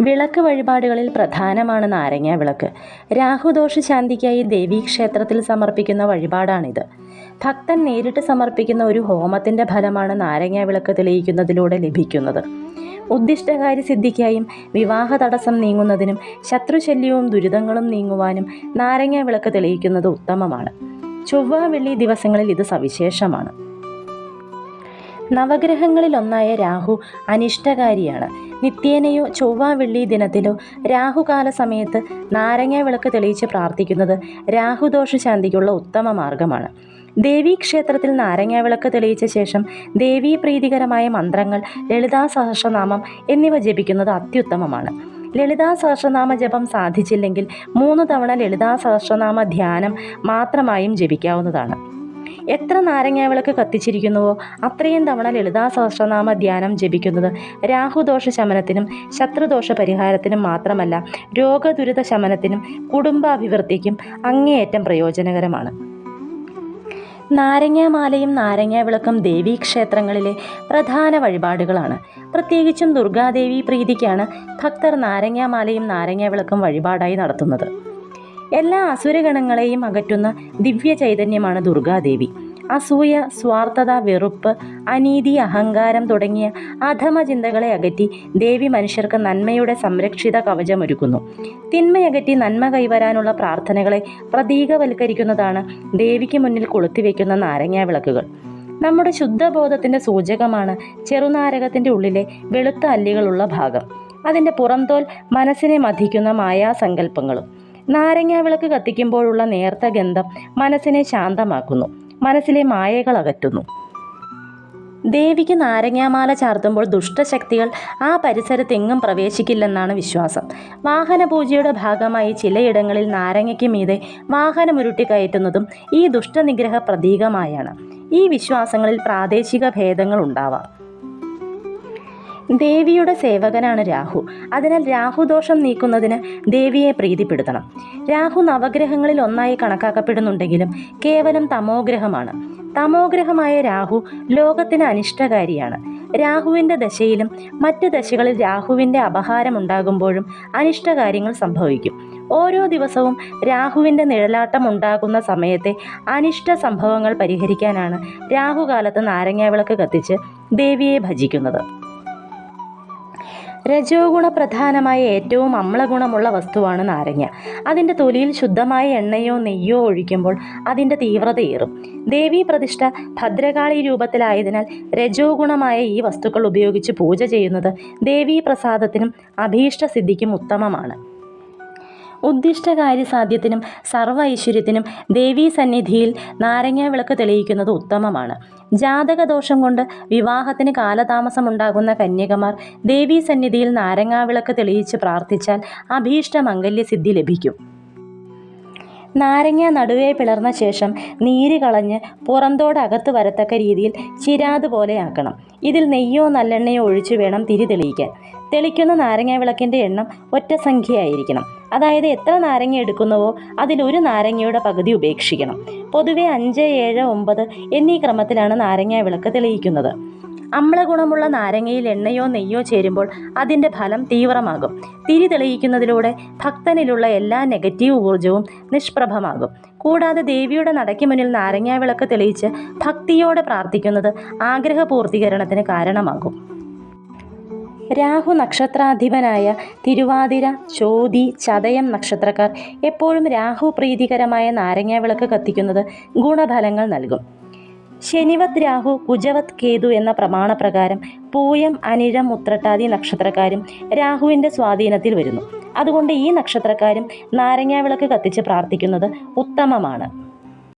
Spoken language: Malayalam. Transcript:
വിളക്ക് വഴിപാടുകളിൽ പ്രധാനമാണ് നാരങ്ങ വിളക്ക്. രാഹുദോഷ ശാന്തിക്കായി ദേവീക്ഷേത്രത്തിൽ സമർപ്പിക്കുന്ന വഴിപാടാണിത്. ഭക്തൻ നേരിട്ട് സമർപ്പിക്കുന്ന ഒരു ഹോമത്തിന്റെ ഫലമാണ് നാരങ്ങ വിളക്ക് തെളിയിക്കുന്നതിലൂടെ ലഭിക്കുന്നത്. ഉദ്ദിഷ്ടകാര്യ സിദ്ധിക്കായും വിവാഹ തടസ്സം നീങ്ങുന്നതിനും ശത്രുശല്യവും ദുരിതങ്ങളും നീങ്ങുവാനും നാരങ്ങ വിളക്ക് തെളിയിക്കുന്നത് ഉത്തമമാണ്. ചൊവ്വ വെള്ളി ദിവസങ്ങളിൽ ഇത് സവിശേഷമാണ്. നവഗ്രഹങ്ങളിലൊന്നായ രാഹു അനിഷ്ടകാരിയാണ്. നിത്യേനയോ ചൊവ്വ വെള്ളി ദിനത്തിലോ രാഹുകാല സമയത്ത് നാരങ്ങ വിളക്ക് തെളിയിച്ച് പ്രാർത്ഥിക്കുന്നത് രാഹുദോഷ ശാന്തിക്കുള്ള ഉത്തമ മാർഗമാണ്. ദേവീക്ഷേത്രത്തിൽ നാരങ്ങ വിളക്ക് തെളിയിച്ച ശേഷം ദേവീ പ്രീതികരമായ മന്ത്രങ്ങൾ ലളിതാ സഹസ്രനാമം എന്നിവ ജപിക്കുന്നത് അത്യുത്തമമാണ്. ലളിതാ സഹസ്രനാമ ജപം സാധിച്ചില്ലെങ്കിൽ മൂന്ന് തവണ ലളിതാ സഹസ്രനാമ ധ്യാനം മാത്രമായും ജപിക്കാവുന്നതാണ്. എത്ര നാരങ്ങാവിളക്ക് കത്തിച്ചിരിക്കുന്നുവോ അത്രയും തവണ ലളിതാ സഹസ്രനാമ ധ്യാനം ജപിക്കുന്നത്. രാഹുദോഷ ശമനത്തിനും ശത്രുദോഷ പരിഹാരത്തിനും മാത്രമല്ല രോഗദുരിത ശമനത്തിനും കുടുംബാഭിവൃദ്ധിക്കും അങ്ങേയറ്റം പ്രയോജനകരമാണ്. നാരങ്ങാമാലയും നാരങ്ങാ വിളക്കും ദേവീക്ഷേത്രങ്ങളിലെ പ്രധാന വഴിപാടുകളാണ്. പ്രത്യേകിച്ചും ദുർഗാദേവി പ്രീതിക്കാണ് ഭക്തർ നാരങ്ങാമാലയും നാരങ്ങാ വിളക്കും വഴിപാടായി നടത്തുന്നത്. എല്ലാ അസുരഗണങ്ങളെയും അകറ്റുന്ന ദിവ്യ ചൈതന്യമാണ് ദുർഗാദേവി. അസൂയ സ്വാർത്ഥത വെറുപ്പ് അനീതി അഹങ്കാരം തുടങ്ങിയ അധമ ചിന്തകളെ അകറ്റി ദേവി മനുഷ്യർക്ക് നന്മയുടെ സംരക്ഷിത കവചമൊരുക്കുന്നു. തിന്മയകറ്റി നന്മ കൈവരാനുള്ള പ്രാർത്ഥനകളെ പ്രതീകവൽക്കരിക്കുന്നതാണ് ദേവിക്ക് മുന്നിൽ കൊളുത്തിവെക്കുന്ന നാരങ്ങാ വിളക്കുകൾ നമ്മുടെ ശുദ്ധബോധത്തിന്റെ സൂചകമാണ് ചെറുനാരകത്തിന്റെ ഉള്ളിലെ വെളുത്ത അല്ലികളുള്ള ഭാഗം. അതിന്റെ പുറംതോൽ മനസ്സിനെ മഥിക്കുന്ന മായാസങ്കല്പങ്ങളും. നാരങ്ങാ വിളക്ക് കത്തിക്കുമ്പോഴുള്ള നേർത്ത ഗന്ധം മനസ്സിനെ ശാന്തമാക്കുന്നു. മനസ്സിലെ മായകൾ അകറ്റുന്നു. ദേവിക്ക് നാരങ്ങാമാല ചാർത്തുമ്പോൾ ദുഷ്ടശക്തികൾ ആ പരിസരത്തെങ്ങും പ്രവേശിക്കില്ലെന്നാണ് വിശ്വാസം. വാഹനപൂജയുടെ ഭാഗമായി ചിലയിടങ്ങളിൽ നാരങ്ങയ്ക്ക് മീതെ വാഹനമുരുട്ടി കയറ്റുന്നതും ഈ ദുഷ്ടനിഗ്രഹ പ്രതീകമായാണ്. ഈ വിശ്വാസങ്ങളിൽ പ്രാദേശിക ഭേദങ്ങൾ ഉണ്ടാവാം. ദേവിയുടെ സേവകനാണ് രാഹു. അതിനാൽ രാഹു ദോഷം നീക്കുന്നതിന് ദേവിയെ പ്രീതിപ്പെടുത്തണം. രാഹു നവഗ്രഹങ്ങളിൽ ഒന്നായി കണക്കാക്കപ്പെടുന്നുണ്ടെങ്കിലും കേവലം തമോഗ്രഹമാണ്. തമോഗ്രഹമായ രാഹു ലോകത്തിന് അനിഷ്ടകാരിയാണ്. രാഹുവിന്റെ ദശയിലും മറ്റ് ദശകളിൽ രാഹുവിന്റെ അപഹാരമുണ്ടാകുമ്പോഴും അനിഷ്ടകാര്യങ്ങൾ സംഭവിക്കും. ഓരോ ദിവസവും രാഹുവിന്റെ നിഴലാട്ടം ഉണ്ടാകുന്ന സമയത്തെ അനിഷ്ട സംഭവങ്ങൾ പരിഹരിക്കാനാണ് രാഹുകാലത്ത് നാരങ്ങാവിളക്ക് കത്തിച്ച് ദേവിയെ ഭജിക്കുന്നത്. രജോ ഗുണപ്രധാനമായ ഏറ്റവും അമ്ലഗുണമുള്ള വസ്തുവാണ് നാരങ്ങ. അതിന്റെ തൊലിയിൽ ശുദ്ധമായ എണ്ണയോ നെയ്യോ ഒഴിക്കുമ്പോൾ അതിന്റെ തീവ്രതയേറും ദേവീ പ്രതിഷ്ഠ ഭദ്രകാളി രൂപത്തിലായതിനാൽ രജോ ഗുണമായ ഈ വസ്തുക്കൾ ഉപയോഗിച്ച് പൂജ ചെയ്യുന്നത് ദേവീ പ്രസാദത്തിനും അഭീഷ്ട സിദ്ധിക്കും ഉത്തമമാണ് ഉദ്ദിഷ്ടകാര്യസാധ്യത്തിനും സർവ ഐശ്വര്യത്തിനും ദേവീ സന്നിധിയിൽ നാരങ്ങ വിളക്ക് തെളിയിക്കുന്നത് ഉത്തമമാണ്. ജാതകദോഷം കൊണ്ട് വിവാഹത്തിന് കാലതാമസമുണ്ടാകുന്ന കന്യകമാർ ദേവീ സന്നിധിയിൽ നാരങ്ങാ വിളക്ക് തെളിയിച്ച് പ്രാർത്ഥിച്ചാൽ അഭീഷ്ട മംഗല്യസിദ്ധി ലഭിക്കും. നാരങ്ങ നടുവേ പിളർന്ന ശേഷം നീര് കളഞ്ഞ് പുറന്തോട് അകത്ത് വരത്തക്ക രീതിയിൽ ചിരാത് പോലെയാക്കണം ഇതിൽ നെയ്യോ നല്ലെണ്ണയോ ഒഴിച്ചു വേണം തിരി തെളിയിക്കാൻ. തെളിക്കുന്ന നാരങ്ങ വിളക്കിന്റെ എണ്ണം ഒറ്റ സംഖ്യയായിരിക്കണം അതായത് എത്ര നാരങ്ങ എടുക്കുന്നുവോ അതിൽ ഒരു നാരങ്ങയുടെ പകുതി ഉപേക്ഷിക്കണം. പൊതുവെ അഞ്ച് ഏഴ് ഒമ്പത് എന്നീ ക്രമത്തിലാണ് നാരങ്ങ വിളക്ക് തെളിയിക്കുന്നത്. അമ്ലഗുണമുള്ള നാരങ്ങയിൽ എണ്ണയോ നെയ്യോ ചേരുമ്പോൾ അതിന്റെ ഫലം തീവ്രമാകും. തിരി തെളിയിക്കുന്നതിലൂടെ ഭക്തനിലുള്ള എല്ലാ നെഗറ്റീവ് ഊർജവും നിഷ്പ്രഭമാകും. കൂടാതെ ദേവിയുടെ നടയ്ക്ക് മുന്നിൽ നാരങ്ങാ വിളക്ക് തെളിയിച്ച് ഭക്തിയോടെ പ്രാർത്ഥിക്കുന്നത് ആഗ്രഹപൂർത്തീകരണത്തിന് കാരണമാകും. രാഹു നക്ഷത്രാധിപനായ തിരുവാതിര ചോതി ചതയം നക്ഷത്രക്കാർ എപ്പോഴും രാഹു പ്രീതികരമായ നാരങ്ങ വിളക്ക് കത്തിക്കുന്നത് ഗുണഫലങ്ങൾ നൽകും. ശനിവത് രാഹു കുജവത് കേതു എന്ന പ്രമാണപ്രകാരം പൂയം അനിഴം ഉത്രട്ടാതി നക്ഷത്രക്കാരും രാഹുവിന്റെ സ്വാധീനത്തിൽ വരുന്നു. അതുകൊണ്ട് ഈ നക്ഷത്രക്കാരും നാരങ്ങാവിളക്ക് കത്തിച്ച് പ്രാർത്ഥിക്കുന്നത് ഉത്തമമാണ്.